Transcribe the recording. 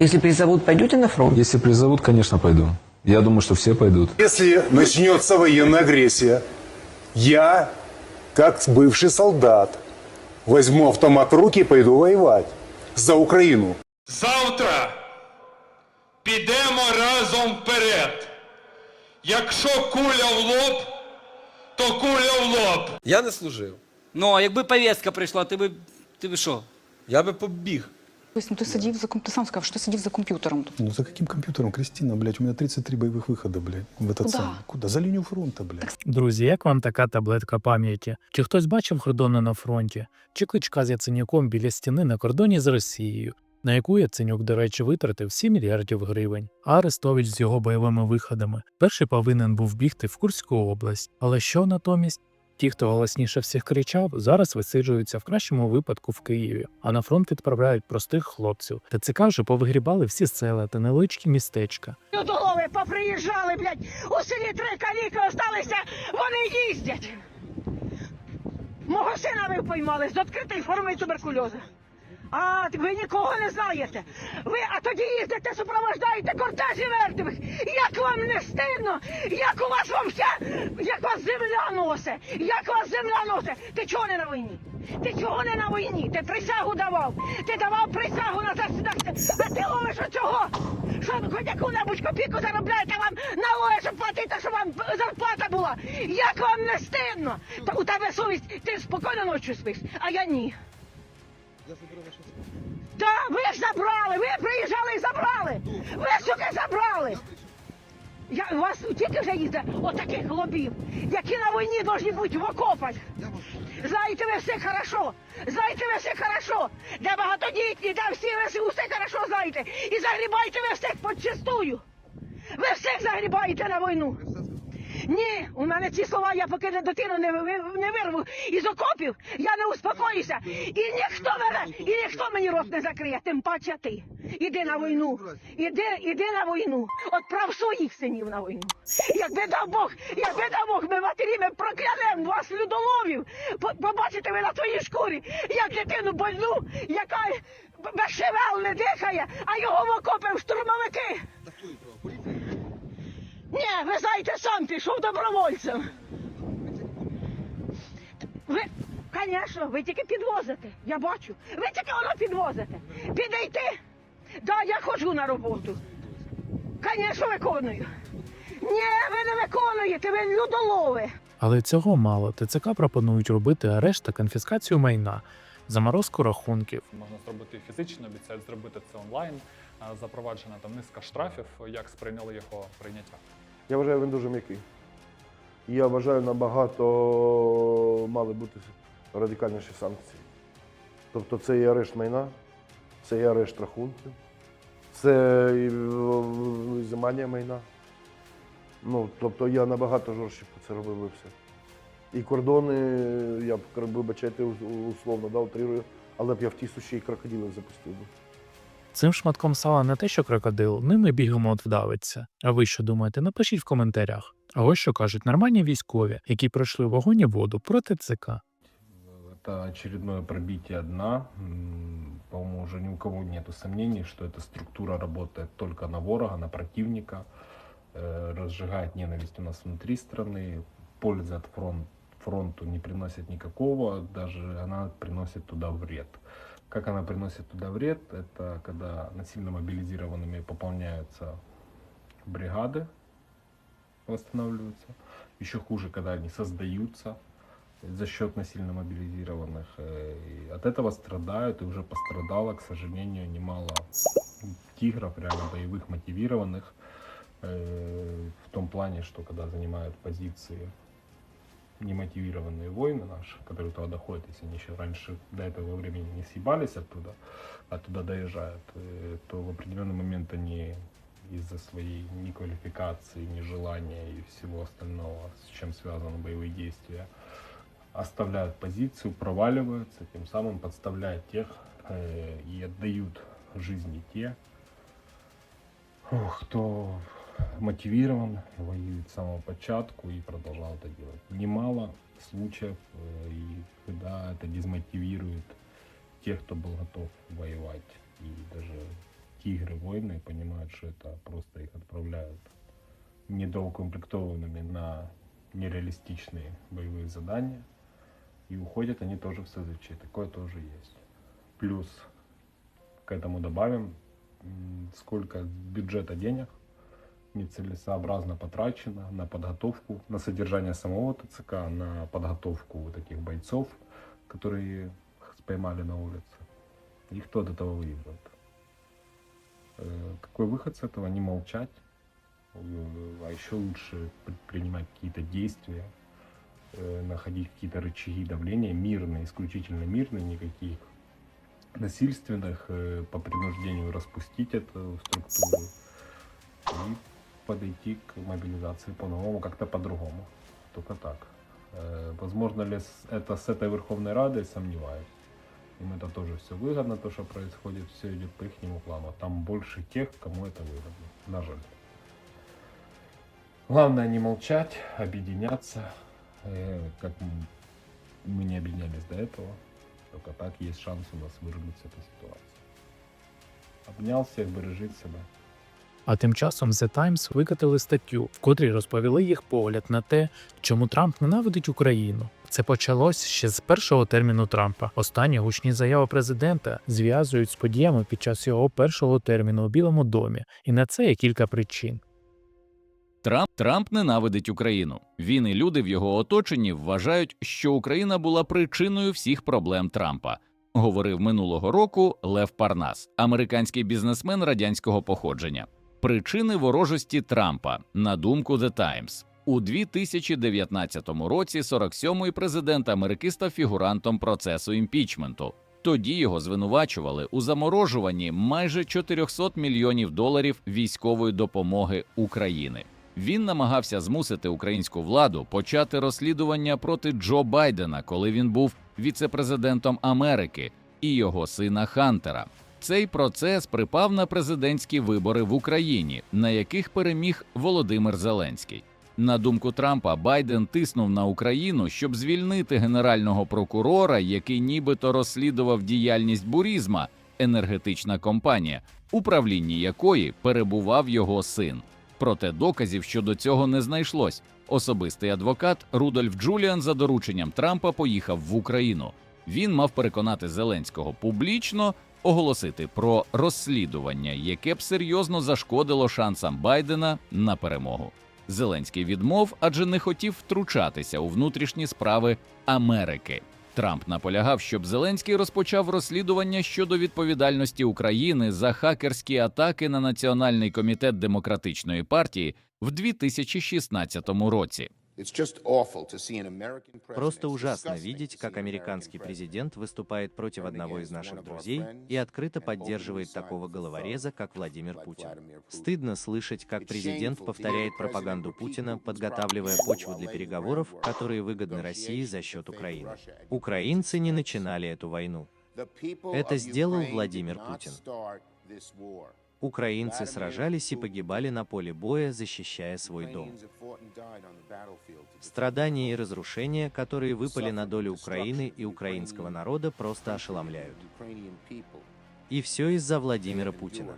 Если призовут, пойдете на фронт? Если призовут, конечно, пойду. Я думаю, что все пойдут. Если начнется военная агрессия, я, как бывший солдат, возьму автомат в руки и пойду воевать за Украину. Завтра підемо разом вперед. Якщо куля в лоб, то куля в лоб. Я не служив. Ну, а якби повістка прийшла, ти би. Ти би що? Я би побіг. Тобто, ну, ти сидів за ком- ти сам сказав, що ти сидів за комп'ютером. Ну за каким компьютером, Кристина, блядь? У меня 33 боевых выхода, блядь, в этот Куда? самый. Куда? За линию фронта, блядь. Друзі, як вам така таблетка пам'яті? Чи хтось бачив Гордона на фронті? Чи кличка з Яценюком біля стіни на кордоні з Росією, на яку Яценюк, до речі, витратив 7 мільярдів гривень, а Арестович з його бойовими виходами перший повинен був бігти в Курську область. Але що натомість? Ті, хто голосніше всіх кричав, зараз висиджуються в кращому випадку в Києві, а на фронт відправляють простих хлопців. ТЦК вже повигрібали всі села та невеличкі містечка. Людолови поприїжджали, блядь, у селі три каліки осталися, вони їздять. Мого сина ви поймали з відкритої форми туберкульозу. А ви нікого не знаєте. Ви а тоді їздите, супроводжаєте кортежі мертвих. Як вам не стидно? Як у вас вам вся, як вас земля носить? Як вас земля носить? Ти чого не на війні? Ти чого не на війні? Ти присягу давав. Ти давав присягу на засідання. А ти ловиш чого? Що хоч яку-небудь копійку заробляєте вам налоги, щоб платити, щоб вам зарплата була? Як вам не стидно? Та у тебе совість, ти спокійно ночі спиш, а я ні. Так, ви ж забрали, ви приїжджали і забрали. Ви суки забрали. Я, у вас тільки вже їздить отаких лобів, які на війні повинні бути в окопах. Знаєте ви все хорошо, знаєте ви все хорошо, де багатодітні, де всі ви все- хорошо знаєте. І загрібаєте ви всіх подчистую. Ви всіх загрібаєте на війну. Ні, у мене ці слова, я поки не дитину не, не вирву із окопів, я не успокоюся. І ніхто мене, і ніхто мені рот не закриє, тим паче ти. Іди на війну. Іди, іди на війну. Отправ своїх синів на війну. Якби дав Бог, якби дав Бог, ми матері, ми проклянемо вас, людоловів. Побачите ви на твоїй шкурі, як дитину больну, яка без шевел не дихає, а його в окопи в штурмовики. Ні, ви знаєте, сам пішов добровольцем. Ви, звісно, ви тільки підвозите. Я бачу. Ви тільки воно підвозите. Підійти. Да, я ходжу на роботу. Звісно, виконую. Ні, ви не виконуєте, ви людолови. Але цього мало. ТЦК пропонують робити арешт та конфіскацію майна, заморозку рахунків. Можна зробити фізично, обіцяють зробити це онлайн. Запроваджена там низка штрафів. Як сприйняли його прийняття? Я вважаю, він дуже м'який. Я вважаю, набагато мали бути радикальніші санкції. Тобто це і арешт майна, це і арешт рахунків, це і е, майна. Ну, тобто я набагато жорстче це робив би все. І кордони, я б вибачайте, условно, да, утрирую, але б я в ті суші і крокодилів запустив би. Цим шматком сала не те, що крокодил, ними бігемот вдавиться. А ви що думаєте? Напишіть в коментарях. А ось що кажуть нормальні військові, які пройшли вогонь і воду проти ЦК. Это очередное пробитие дна. М, По-моему, уже ни у кого нет сомнений, что эта структура работает только на ворога, на противника, э, разжигает ненависть у нас внутри страны, пользы от фронт, фронту не приносит никакого, даже она приносит туда вред. Как она приносит туда вред? Это когда насильно мобилизированными пополняются бригады, восстанавливаются. Еще хуже, когда они создаются за счет насильно мобилизированных. э, И от этого страдают, и уже пострадало, к сожалению, немало тигров, реально боевых, мотивированных, э, в том плане, что когда занимают позиции немотивированные воины наши, которые туда доходят, если они еще раньше до этого времени не съебались оттуда, а туда доезжают, э, то в определенный момент они из-за своей неквалификации, нежелания и всего остального, с чем связаны боевые действия, оставляют позицию, проваливаются, тем самым подставляют тех э, и отдают жизни те, кто мотивирован, воюет с самого початку и продолжал это делать. Немало случаев, э, и когда это дезмотивирует тех, кто был готов воевать. И даже тигры войны понимают, что это просто их отправляют недоукомплектованными на нереалистичные боевые задания. И уходят они тоже в СЗЧ. Такое тоже есть. Плюс к этому добавим, сколько бюджета денег нецелесообразно потрачено на подготовку, на содержание самого ТЦК, на подготовку вот таких бойцов, которые поймали на улице. И кто от этого выиграет? Э, Какой выход с этого? Не молчать, э, а еще лучше предпринимать какие-то действия, э, находить какие-то рычаги давления, мирные, исключительно мирные, никаких насильственных, по принуждению распустить эту структуру и подойти к мобилизации по-новому, как-то по-другому. Только так. Э, Возможно ли это с этой Верховной Радой, сомневаюсь. Им это тоже все выгодно, то, что происходит, все идет по их плану. Там больше тех, кому это выгодно. На жаль. Главное не молчать, объединяться, э, как мы не объединялись до этого. Только так есть шанс у нас вырваться с этой ситуации. Обнял всех, бережіть себе. А тим часом The Times викатили статтю, в котрій розповіли їх погляд на те, чому Трамп ненавидить Україну. Це почалось ще з першого терміну Трампа. Останні гучні заяви президента зв'язують з подіями під час його першого терміну у Білому домі, і на це є кілька причин. Трамп Трамп ненавидить Україну. Він і люди в його оточенні вважають, що Україна була причиною всіх проблем Трампа. Говорив минулого року Лев Парнас, американський бізнесмен радянського походження. Причини ворожості Трампа, на думку The Times. У 2019 році 47-й президент Америки став фігурантом процесу імпічменту. Тоді його звинувачували у заморожуванні майже 400 мільйонів доларів військової допомоги України. Він намагався змусити українську владу почати розслідування проти Джо Байдена, коли він був віцепрезидентом Америки, і його сина Хантера. Цей процес припав на президентські вибори в Україні, на яких переміг Володимир Зеленський. На думку Трампа, Байден тиснув на Україну, щоб звільнити генерального прокурора, який нібито розслідував діяльність Бурізма, енергетична компанія, у правлінні якої перебував його син. Проте доказів щодо цього не знайшлось. Особистий адвокат Рудольф Джуліан за дорученням Трампа поїхав в Україну. Він мав переконати Зеленського публічно оголосити про розслідування, яке б серйозно зашкодило шансам Байдена на перемогу. Зеленський відмов, адже не хотів втручатися у внутрішні справи Америки. Трамп наполягав, щоб Зеленський розпочав розслідування щодо відповідальності України за хакерські атаки на Національний комітет демократичної партії в 2016 році. Просто ужасно видеть, как американский президент выступает против одного из наших друзей и открыто поддерживает такого головореза, как Владимир Путин. Стыдно слышать, как президент повторяет пропаганду Путина, подготавливая почву для переговоров, которые выгодны России за счет Украины. Украинцы не начинали эту войну. Это сделал Владимир Путин. Украинцы сражались и погибали на поле боя, защищая свой дом. Страдания и разрушения, которые выпали на долю Украины и украинского народа, просто ошеломляют. И все из-за Владимира Путина.